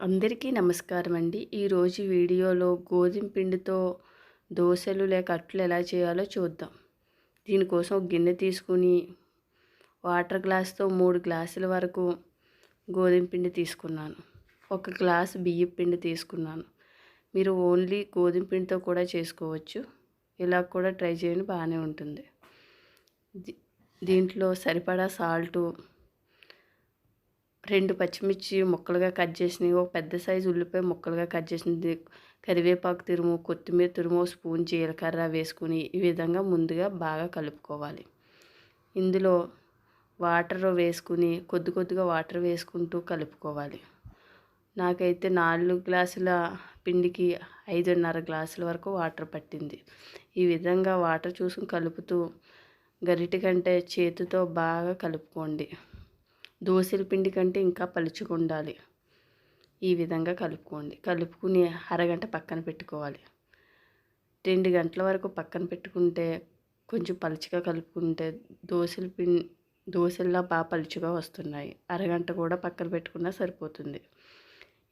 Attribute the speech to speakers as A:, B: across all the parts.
A: అందరికీ నమస్కారం అండి. ఈరోజు వీడియోలో గోధుమ పిండితో దోశలు లేక అట్లు ఎలా చేయాలో చూద్దాం. దీనికోసం ఒక గిన్నె తీసుకుని వాటర్ గ్లాస్తో మూడు గ్లాసుల వరకు గోధుమ పిండి తీసుకున్నాను. ఒక గ్లాస్ బియ్యం పిండి తీసుకున్నాను. మీరు ఓన్లీ గోధుమ పిండితో కూడా చేసుకోవచ్చు. ఇలా కూడా ట్రై చేయని బాగానే ఉంటుంది. దీంట్లో సరిపడా సాల్టు రెండు పచ్చిమిర్చి ముక్కలుగా కట్ చేసినవి ఒక పెద్ద సైజు ఉల్లిపాయ ముక్కలుగా కట్ చేసింది కరివేపాకు తురుము కొత్తిమీర తురుము స్పూన్ జీలకర్ర వేసుకుని ఈ విధంగా ముందుగా బాగా కలుపుకోవాలి. ఇందులో వాటర్ వేసుకుని కొద్ది కొద్దిగా వాటర్ వేసుకుంటూ కలుపుకోవాలి. నాకైతే నాలుగు గ్లాసుల పిండికి ఐదున్నర గ్లాసుల వరకు వాటర్ పట్టింది. ఈ విధంగా వాటర్ చూసుకుని కలుపుతూ గరిటె కంటే చేతితో బాగా కలుపుకోండి. దోశల పిండి కంటే ఇంకా పలుచుగా ఉండాలి ఈ విధంగా కలుపుకోండి. కలుపుకుని అరగంట పక్కన పెట్టుకోవాలి. రెండు గంటల వరకు పక్కన పెట్టుకుంటే కొంచెం పలుచగా కలుపుకుంటే దోశల పిండి దోశల్లా బాగా పలుచుగా వస్తున్నాయి. అరగంట కూడా పక్కన పెట్టుకున్నా సరిపోతుంది.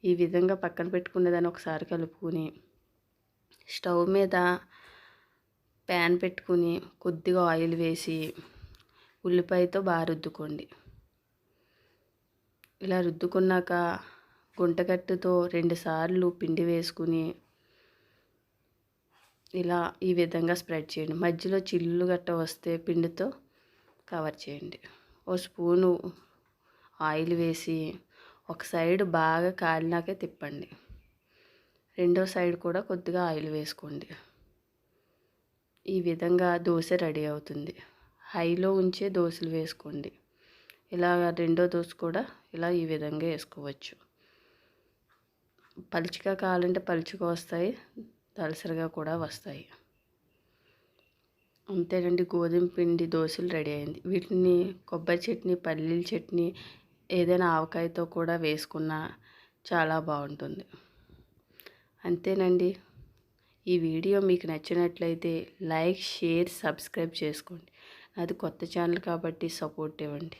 A: ఈ విధంగా పక్కన పెట్టుకునేదాన్ని ఒకసారి కలుపుకుని స్టవ్ మీద ప్యాన్ పెట్టుకుని కొద్దిగా ఆయిల్ వేసి ఉల్లిపాయతో బాగా రుద్దుకోండి. ఇలా రుద్దుకున్నాక గుంటగట్టుతో రెండుసార్లు పిండి వేసుకుని ఇలా ఈ విధంగా స్ప్రెడ్ చేయండి. మధ్యలో చిల్లు గట్ట వస్తే పిండితో కవర్ చేయండి. ఓ స్పూను ఆయిల్ వేసి ఒక సైడ్ బాగా కాలినాకే తిప్పండి. రెండో సైడ్ కూడా కొద్దిగా ఆయిల్ వేసుకోండి. ఈ విధంగా దోశ రెడీ అవుతుంది. హైలో ఉంచే దోశలు వేసుకోండి. ఇలా రెండో దోశ కూడా ఇలా ఈ విధంగా వేసుకోవచ్చు. పలుచగా కావాలంటే పలుచగా వస్తాయి దలసరిగా కూడా వస్తాయి. అంతేనండి గోధుమ పిండి దోశలు రెడీ అయింది. వీటిని కొబ్బరి చట్నీ పల్లీల చట్నీ ఏదైనా ఆవకాయతో కూడా వేసుకున్న చాలా బాగుంటుంది. అంతేనండి. ఈ వీడియో మీకు నచ్చినట్లయితే లైక్ షేర్ సబ్స్క్రైబ్ చేసుకోండి. అది కొత్త ఛానల్ కాబట్టి సపోర్ట్ ఇవ్వండి.